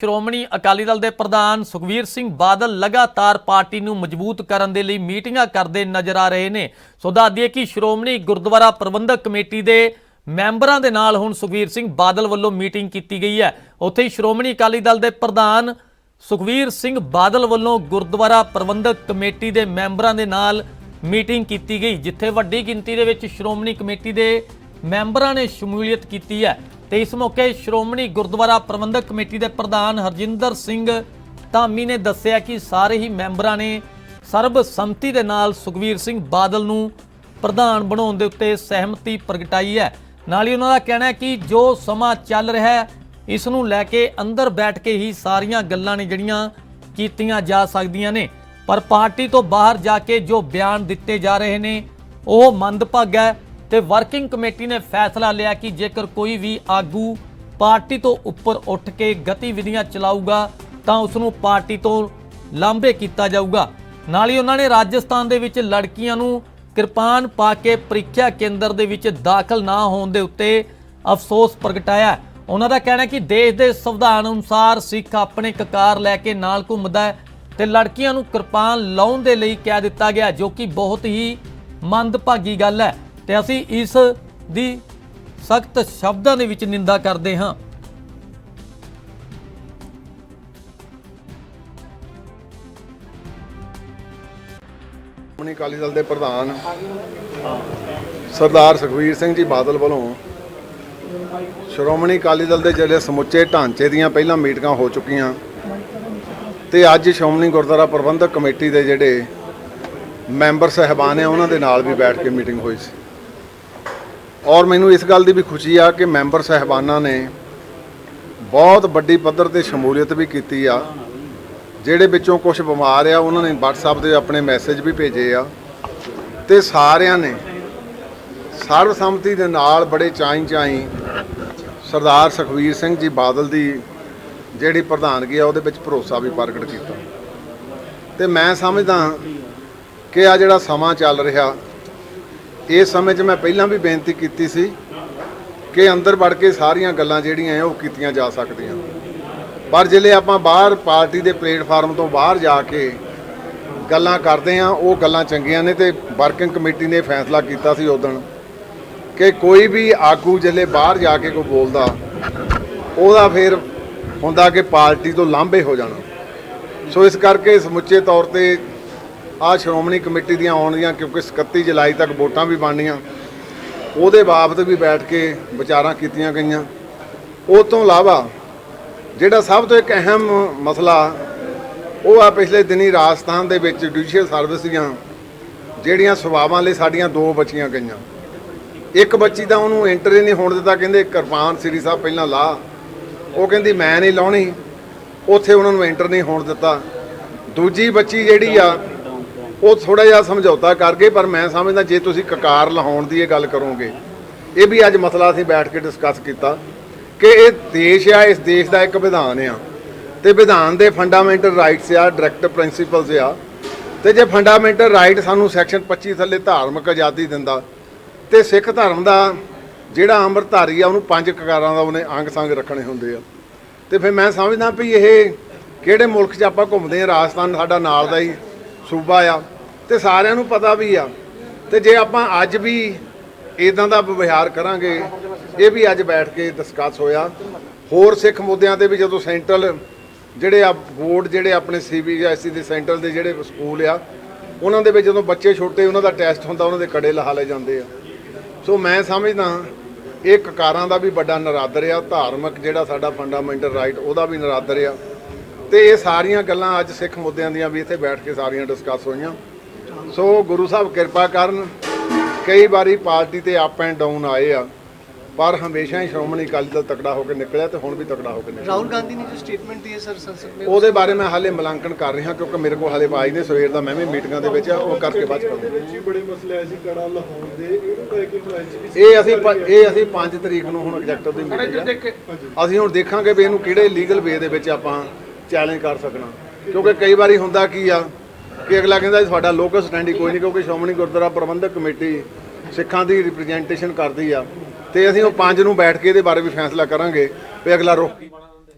ਸ਼੍ਰੋਮਣੀ ਅਕਾਲੀ ਦਲ ਦੇ ਪ੍ਰਧਾਨ ਸੁਖਵੀਰ ਸਿੰਘ ਬਾਦਲ ਲਗਾਤਾਰ ਪਾਰਟੀ ਨੂੰ ਮਜ਼ਬੂਤ ਕਰਨ ਦੇ ਲਈ ਮੀਟਿੰਗਾਂ ਕਰਦੇ ਨਜ਼ਰ ਆ ਰਹੇ ਨੇ। ਸੋ ਦੱਸ ਦਈਏ ਕਿ ਸ਼੍ਰੋਮਣੀ ਗੁਰਦੁਆਰਾ ਪ੍ਰਬੰਧਕ ਕਮੇਟੀ ਦੇ ਮੈਂਬਰਾਂ ਦੇ ਨਾਲ ਹੁਣ ਸੁਖਵੀਰ ਸਿੰਘ ਬਾਦਲ ਵੱਲੋਂ ਮੀਟਿੰਗ ਕੀਤੀ ਗਈ ਹੈ। ਉੱਥੇ ਹੀ ਸ਼੍ਰੋਮਣੀ ਅਕਾਲੀ ਦਲ ਦੇ ਪ੍ਰਧਾਨ ਸੁਖਵੀਰ ਸਿੰਘ ਬਾਦਲ ਵੱਲੋਂ ਗੁਰਦੁਆਰਾ ਪ੍ਰਬੰਧਕ ਕਮੇਟੀ ਦੇ ਮੈਂਬਰਾਂ ਦੇ ਨਾਲ ਮੀਟਿੰਗ ਕੀਤੀ ਗਈ, ਜਿੱਥੇ ਵੱਡੀ ਗਿਣਤੀ ਦੇ ਵਿੱਚ ਸ਼੍ਰੋਮਣੀ ਕਮੇਟੀ ਦੇ ਮੈਂਬਰਾਂ ਨੇ ਸ਼ਮੂਲੀਅਤ ਕੀਤੀ ਹੈ। ਤੇ ਇਸ ਮੌਕੇ ਸ਼੍ਰੋਮਣੀ ਗੁਰਦੁਆਰਾ ਪ੍ਰਬੰਧਕ ਕਮੇਟੀ ਦੇ ਪ੍ਰਧਾਨ ਹਰਜਿੰਦਰ ਸਿੰਘ ਧਾਮੀ ਨੇ ਦੱਸਿਆ ਕਿ ਸਾਰੇ ਹੀ ਮੈਂਬਰਾਂ ਨੇ ਸਰਬਸੰਮਤੀ ਦੇ ਨਾਲ ਸੁਖਵੀਰ ਸਿੰਘ ਬਾਦਲ ਨੂੰ ਪ੍ਰਧਾਨ ਬਣਾਉਣ ਦੇ ਉੱਤੇ ਸਹਿਮਤੀ ਪ੍ਰਗਟਾਈ ਹੈ। ਨਾਲ ਹੀ ਉਹਨਾਂ ਦਾ ਕਹਿਣਾ ਹੈ ਕਿ ਜੋ ਸਮਾਂ ਚੱਲ ਰਿਹਾ ਹੈ, ਇਸ ਨੂੰ ਲੈ ਕੇ ਅੰਦਰ ਬੈਠ ਕੇ ਹੀ ਸਾਰੀਆਂ ਗੱਲਾਂ ਨੇ ਜਿਹੜੀਆਂ ਕੀਤੀਆਂ ਜਾ ਸਕਦੀਆਂ ਨੇ। ਪਰ ਪਾਰਟੀ ਤੋਂ ਬਾਹਰ ਜਾ ਕੇ ਜੋ ਬਿਆਨ ਦਿੱਤੇ ਜਾ ਰਹੇ ਨੇ, ਉਹ ਮੰਦਭਾਗਾ ਹੈ। ਤੇ ਵਰਕਿੰਗ ਕਮੇਟੀ ਨੇ ਫੈਸਲਾ ਲਿਆ ਕਿ ਜੇਕਰ ਕੋਈ ਵੀ ਆਗੂ ਪਾਰਟੀ ਤੋਂ ਉੱਪਰ ਉੱਠ ਕੇ ਗਤੀਵਿਧੀਆਂ ਚਲਾਊਗਾ, ਤਾਂ ਉਸ ਨੂੰ ਪਾਰਟੀ ਤੋਂ ਲਾਂਭੇ ਕੀਤਾ ਜਾਊਗਾ। ਨਾਲ ਹੀ ਉਹਨਾਂ ਨੇ ਰਾਜਸਥਾਨ ਦੇ ਵਿੱਚ ਲੜਕੀਆਂ ਨੂੰ ਕਿਰਪਾਨ ਪਾ ਕੇ ਪ੍ਰੀਖਿਆ ਕੇਂਦਰ ਦੇ ਵਿੱਚ ਦਾਖਲ ਨਾ ਹੋਣ ਦੇ ਉੱਤੇ ਅਫਸੋਸ ਪ੍ਰਗਟਾਇਆ। ਉਹਨਾਂ ਦਾ ਕਹਿਣਾ ਹੈ ਕਿ ਦੇਸ਼ ਦੇ ਸੰਵਿਧਾਨ ਅਨੁਸਾਰ ਸਿੱਖ ਆਪਣੇ ਕਕਾਰ ਲੈ ਕੇ ਨਾਲ ਘੁੰਮਦਾ ਹੈ ਤੇ ਲੜਕੀਆਂ ਨੂੰ ਕਿਰਪਾਨ ਲਾਉਣ ਦੇ ਲਈ ਕਹਿ ਦਿੱਤਾ ਗਿਆ, ਜੋ ਕਿ ਬਹੁਤ ਹੀ ਮੰਦਭਾਗੀ ਗੱਲ ਹੈ। ਤੇ ਅਸੀਂ ਇਸ ਦੀ ਸਖਤ ਸ਼ਬਦਾਂ ਦੇ ਵਿੱਚ ਨਿੰਦਾ ਕਰਦੇ ਹਾਂ। ਸ਼੍ਰੋਮਣੀ ਅਕਾਲੀ ਦਲ ਦੇ ਪ੍ਰਧਾਨ ਸਰਦਾਰ ਸੁਖਵੀਰ ਸਿੰਘ ਜੀ ਬਾਦਲ ਵੱਲੋਂ ਸ਼੍ਰੋਮਣੀ ਅਕਾਲੀ ਦਲ ਦੇ ਜਿਹੜੇ ਸਮੁੱਚੇ ਢਾਂਚੇ ਦੀਆਂ ਪਹਿਲਾਂ ਮੀਟਿੰਗਾਂ ਹੋ ਚੁੱਕੀਆਂ ਤੇ ਅੱਜ ਸ਼੍ਰੋਮਣੀ ਗੁਰਦੁਆਰਾ ਪ੍ਰਬੰਧਕ ਕਮੇਟੀ ਦੇ ਜਿਹੜੇ ਮੈਂਬਰ ਸਹਿਬਾਨ ਆ, ਉਹਨਾਂ ਦੇ ਨਾਲ ਵੀ ਬੈਠ ਕੇ ਮੀਟਿੰਗ ਹੋਈ ਸੀ। ਔਰ ਮੈਨੂੰ ਇਸ ਗੱਲ ਦੀ ਵੀ ਖੁਸ਼ੀ ਆ ਕਿ ਮੈਂਬਰ ਸਹਿਬਾਨਾਂ ਨੇ ਬਹੁਤ ਵੱਡੀ ਪੱਧਰ ਤੇ ਸ਼ਮੂਲੀਅਤ ਵੀ ਕੀਤੀ ਆ। ਜਿਹੜੇ ਵਿੱਚੋਂ ਕੁਝ ਬਿਮਾਰ ਆ, ਉਹਨਾਂ ਨੇ WhatsApp ਤੇ ਆਪਣੇ ਮੈਸੇਜ ਵੀ ਭੇਜੇ ਆ। ਤੇ ਸਾਰਿਆਂ ਨੇ ਸਰਬਸੰਮਤੀ ਦੇ ਨਾਲ ਬੜੇ ਚਾਈ ਚਾਈ ਸਰਦਾਰ ਸੁਖਵੀਰ ਸਿੰਘ ਜੀ ਬਾਦਲ ਦੀ ਜਿਹੜੀ ਪ੍ਰਧਾਨਗੀ ਆ, ਉਹਦੇ ਵਿੱਚ ਭਰੋਸਾ ਵੀ ਪ੍ਰਗਟ ਕੀਤਾ। ਤੇ ਮੈਂ ਸਮਝਦਾ ਕਿ ਆ ਜਿਹੜਾ ਸਮਾਂ ਚੱਲ ਰਿਹਾ ਇਸ ਸਮੇਂ 'ਚ ਮੈਂ ਪਹਿਲਾਂ ਵੀ ਬੇਨਤੀ ਕੀਤੀ ਸੀ ਕਿ ਅੰਦਰ ਵੜ ਕੇ ਸਾਰੀਆਂ ਗੱਲਾਂ ਜਿਹੜੀਆਂ ਉਹ ਕੀਤੀਆਂ ਜਾ ਸਕਦੀਆਂ। ਪਰ ਜਿਹੜੇ ਆਪਾਂ ਬਾਹਰ ਪਾਰਟੀ ਦੇ ਪਲੇਟਫਾਰਮ ਤੋਂ ਬਾਹਰ ਜਾ ਕੇ ਗੱਲਾਂ ਕਰਦੇ ਆ, ਉਹ ਗੱਲਾਂ ਚੰਗੀਆਂ ਨੇ ਤੇ ਵਰਕਿੰਗ ਕਮੇਟੀ ਨੇ ਫੈਸਲਾ ਕੀਤਾ ਸੀ ਉਦੋਂ ਕਿ ਕੋਈ ਵੀ ਆਗੂ ਜਿਹੜੇ ਬਾਹਰ ਜਾ ਕੇ ਕੋਈ ਬੋਲਦਾ, ਉਹਦਾ ਫਿਰ ਹੁੰਦਾ ਕਿ ਪਾਰਟੀ ਤੋਂ ਲਾਂਭੇ ਹੋ ਜਾਣਾ। ਸੋ ਇਸ ਕਰਕੇ ਸਮੁੱਚੇ ਤੌਰ ਤੇ ਆ ਸ਼੍ਰੋਮਣੀ ਕਮੇਟੀ ਦੀਆਂ ਆਉਣ ਦੀਆਂ ਕਿਉਂਕਿ 31 ਜੁਲਾਈ ਤੱਕ ਵੋਟਾਂ ਵੀ ਬਣਨੀਆਂ। ਉਹਦੇ ਬਾਬਤ ਵੀ ਬੈਠ ਕੇ ਵਿਚਾਰਾਂ ਕੀਤੀਆਂ ਗਈਆਂ। ਉਹ ਤੋਂ ਇਲਾਵਾ ਜਿਹੜਾ ਸਭ ਤੋਂ ਇੱਕ ਅਹਿਮ ਮਸਲਾ, ਉਹ ਆ ਪਿਛਲੇ ਦਿਨੀ ਰਾਜਸਥਾਨ ਦੇ ਵਿੱਚ ਜੁਡੀਸ਼ੀਅਲ ਸਰਵਿਸ ਦੀਆਂ ਜਿਹੜੀਆਂ ਸੇਵਾਵਾਂ ਲਈ ਸਾਡੀਆਂ ਦੋ ਬੱਚੀਆਂ ਗਈਆਂ। ਇੱਕ ਬੱਚੀ ਦਾ ਉਹਨੂੰ ਐਂਟਰ ਹੀ ਨਹੀਂ ਹੋਣ ਦਿੱਤਾ, ਕਹਿੰਦੇ ਕਿਰਪਾਨ ਸ੍ਰੀ ਸਾਹਿਬ ਪਹਿਲਾਂ ਲਾ। ਉਹ ਕਹਿੰਦੀ ਮੈਂ ਨਹੀਂ ਲਾਉਣੀ, ਉੱਥੇ ਉਹਨਾਂ ਨੂੰ ਐਂਟਰ ਨਹੀਂ ਹੋਣ ਦਿੱਤਾ। ਦੂਜੀ ਬੱਚੀ ਜਿਹੜੀ ਆ ਉਹ ਥੋੜਾ ਜਿਹਾ ਸਮਝੌਤਾ ਕਰ ਗਏ ਪਰ ਮੈਂ ਸਮਝਦਾ ਜੇ ਤੁਸੀਂ ਕਕਾਰ ਲਾਉਣ ਦੀ ਇਹ ਗੱਲ ਕਰੋਗੇ, ਇਹ ਵੀ ਅੱਜ ਮਸਲਾ ਅਸੀਂ ਬੈਠ ਕੇ ਡਿਸਕਸ ਕੀਤਾ ਕਿ ਇਹ ਦੇਸ਼ ਆ, ਇਸ ਦੇਸ਼ ਦਾ ਇੱਕ ਵਿਧਾਨ ਆ। ਤੇ ਵਿਧਾਨ ਦੇ ਫੰਡਾਮੈਂਟਲ ਰਾਈਟਸ ਆ ਡਾਇਰੈਕਟ ਪ੍ਰਿੰਸੀਪਲਸ ਆ। ਤੇ ਜੇ ਫੰਡਾਮੈਂਟਲ ਰਾਈਟ ਸਾਨੂੰ ਸੈਕਸ਼ਨ 25 ਥੱਲੇ ਧਾਰਮਿਕ ਆਜ਼ਾਦੀ ਦਿੰਦਾ, ਤੇ ਸਿੱਖ ਧਰਮ ਦਾ ਜਿਹੜਾ ਅੰਮ੍ਰਿਤਧਾਰੀ ਆ, ਉਹਨੂੰ ਪੰਜ ਕਕਾਰਾਂ ਦਾ ਉਹਨੇ ਅੰਗ ਸੰਗ ਰੱਖਣੇ ਹੁੰਦੇ ਆ। ਤੇ ਫਿਰ ਮੈਂ ਸਮਝਦਾ ਵੀ ਇਹ ਕਿਹੜੇ ਮੁਲਕ 'ਚ ਆਪਾਂ ਘੁੰਮਦੇ ਆ, ਰਾਜਸਥਾਨ ਸਾਡਾ ਨਾਲ ਦਾ ਹੀ ਸੂਬਾ ਆ, ਤੇ ਸਾਰਿਆਂ ਨੂੰ ਪਤਾ ਵੀ ਆ। ਤੇ ਜੇ ਆਪਾਂ ਅੱਜ ਵੀ ਇਦਾਂ ਦਾ ਵਿਵਹਾਰ ਕਰਾਂਗੇ, ਇਹ ਵੀ ਅੱਜ ਬੈਠ ਕੇ ਡਿਸਕਸ ਹੋਇਆ। ਹੋਰ ਸਿੱਖ ਮੁੱਦਿਆਂ ਤੇ ਵੀ ਜਦੋਂ ਸੈਂਟਰਲ ਜਿਹੜੇ ਆ ਬੋਰਡ, ਜਿਹੜੇ ਆਪਣੇ ਸੀਬੀਐਸਈ ਦੇ ਸੈਂਟਰਲ ਦੇ ਜਿਹੜੇ ਸਕੂਲ ਆ, ਉਹਨਾਂ ਦੇ ਵਿੱਚ ਜਦੋਂ ਬੱਚੇ ਛੋਟੇ, ਉਹਨਾਂ ਦਾ ਟੈਸਟ ਹੁੰਦਾ, ਉਹਨਾਂ ਦੇ ਕੜੇ ਲਹਾ ਲਏ ਜਾਂਦੇ ਆ। ਸੋ ਮੈਂ ਸਮਝਦਾ ਇਹ ਕਕਾਰਾਂ ਦਾ ਵੀ ਵੱਡਾ ਨਰਾਦਰ ਆ, ਧਾਰਮਿਕ ਜਿਹੜਾ ਸਾਡਾ ਫੰਡਾਮੈਂਟਲ ਰਾਈਟ ਉਹਦਾ ਵੀ ਨਰਾਦਰ ਆ। ਤੇ ਇਹ ਸਾਰੀਆਂ ਗੱਲਾਂ ਅੱਜ ਸਿੱਖ ਮੁੱਦਿਆਂ ਦੀਆਂ ਵੀ ਇੱਥੇ ਬੈਠ ਕੇ ਸਾਰੀਆਂ ਡਿਸਕਸ ਹੋਈਆਂ। ਸੋ ਗੁਰੂ ਸਾਹਿਬ ਕਿਰਪਾ ਕਰਨ ਕਈ ਵਾਰੀ ਪਾਰਟੀ ਤੇ ਅਪ ਐਂਡ ਡਾਊਨ ਆਏ ਆ ਪਰ ਹਮੇਸ਼ਾ ਹੀ ਸ਼੍ਰੋਮਣੀ ਅਕਾਲੀ ਦਲ ਤਕੜਾ ਹੋ ਕੇ ਨਿਕਲਿਆ ਤੇ ਹੁਣ ਵੀ ਤਕੜਾ ਹੋ ਕੇ ਨਿਕਲਿਆ। ਰਾਹੁਲ ਗਾਂਧੀ ਨੇ ਜੋ ਸਟੇਟਮੈਂਟ ਦੀ ਸਰ ਸੰਸਦ ਵਿੱਚ? ਉਹਦੇ ਬਾਰੇ ਮੈਂ ਹਾਲੇ ਮਲਾਂਕਣ ਕਰ ਰਿਹਾ ਕਿਉਂਕਿ ਮੇਰੇ ਕੋਲ ਹਾਲੇ ਆਈ ਨੇ ਸਵੇਰ ਦਾ ਮੈਂ ਵੀ ਮੀਟਿੰਗਾਂ ਦੇ ਵਿੱਚ ਆ ਉਹ ਕਰਕੇ ਬਾਅਦ ਕਰਾਂਗਾ ਇਹ ਅਸੀਂ ਇਹ ਅਸੀਂ 5 ਤਰੀਕ ਨੂੰ ਹੁਣ ਐਗਜ਼ੈਕਟਿਵ ਦੀ ਮੀਟਿੰਗ ਅਸੀਂ ਹੁਣ ਦੇਖਾਂਗੇ ਵੀ ਇਹਨੂੰ ਕਿਹੜੇ ਲੀਗਲ ਵੇ ਦੇ ਵਿੱਚ ਆਪਾਂ ਚੈਲੰਜ ਕਰ ਸਕਣਾ। ਕਿਉਂਕਿ ਕਈ ਵਾਰੀ ਹੁੰਦਾ ਕੀ ਆ ਕਿ ਅਗਲਾ ਕਹਿੰਦਾ ਸਾਡਾ ਲੋਕਲ ਸਟੈਂਡ ਹੀ ਕੋਈ ਨਹੀਂ ਕਿਉਂਕਿ ਸ਼੍ਰੋਮਣੀ ਗੁਰਦੁਆਰਾ ਪ੍ਰਬੰਧਕ ਕਮੇਟੀ ਸਿੱਖਾਂ ਦੀ ਰਿਪਰੈਜ਼ੈਂਟੇਸ਼ਨ ਕਰਦੀ ਆ। ਤੇ ਅਸੀਂ ਉਹ ਪੰਜ ਨੂੰ ਬੈਠ ਕੇ ਇਹਦੇ ਬਾਰੇ ਵੀ ਫੈਸਲਾ ਕਰਾਂਗੇ ਵੀ ਅਗਲਾ ਰੁਖ